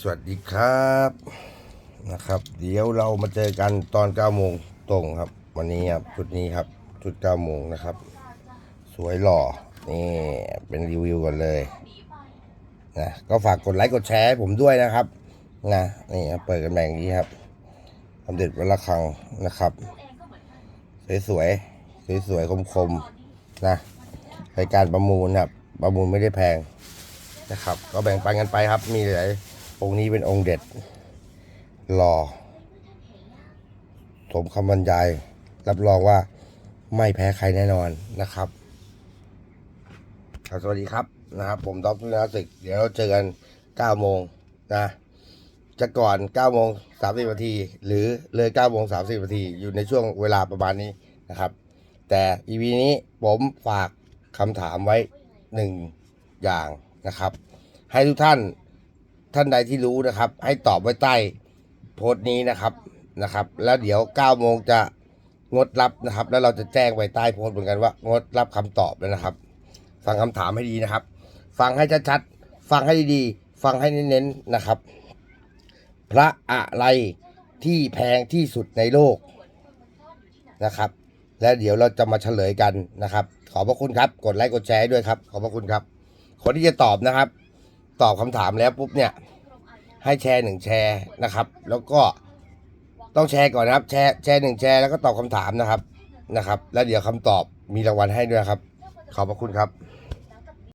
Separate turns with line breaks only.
สวัสดีครับนะครับ เดี๋ยวเรามาเจอกันตอน9โมงตรงครับ วันนี้ครับชุดนี้ครับชุด9โมงนะครับ สวยหล่อนี่เป็นรีวิวก่อนเลยนะก็ฝากกดไลค์กดแชร์ผมด้วยนะครับนะนี่เปิดกันแบบนี้ครับสำเร็จวันละครังนะครับ สวยๆสวยๆคมๆนะรายการประมูลครับประมูลไม่ได้แพงนะครับ ก็แบ่งปันกันไปครับ มีหลาย องค์นี้เป็นองค์เด็ดหล่อสมคำบรรยาย รับรองว่าไม่แพ้ใครแน่นอนนะครับสวัสดีครับนะครับ ผมดรนาสิกเดี๋ยวเราเจอกัน 9 โมงนะ จะก่อน 9 โมง 30 นาที หรือเลย 9 โมง 30 นาที อยู่ในช่วงเวลาประมาณนี้นะครับ แต่ EP นี้ผมฝากคำถามไว้หนึ่งอย่างนะครับ ให้ทุกท่าน ท่านใดที่รู้นะครับ ให้ตอบไว้ใต้โพสต์นี้นะครับนะครับ แล้วเดี๋ยว9โมงจะงดรับนะครับ แล้วเราจะแจ้งไว้ใต้โพสต์เหมือนกันว่างดรับคำตอบแล้วนะครับ ฟังคำถามให้ดีนะครับ ฟังให้ชัดๆฟังให้ดีๆฟังให้เน้นๆนะครับ พระอะไรที่แพงที่สุดในโลกนะครับ และเดี๋ยวเราจะมาเฉลยกันนะครับ ขอบพระคุณครับ กดไลค์กดแชร์ด้วยครับ ขอบพระคุณครับ คนที่จะตอบนะครับ ตอบคำถามแล้วปุ๊บเนี่ย ให้แชร์หนึ่งแชร์นะครับ แล้วก็ต้องแชร์ก่อนนะครับ แชร์แชร์หนึ่งแชร์แล้วก็ตอบคำถามนะครับนะครับ แล้วเดี๋ยวคำตอบมีรางวัลให้ด้วยครับ ขอบพระคุณครับ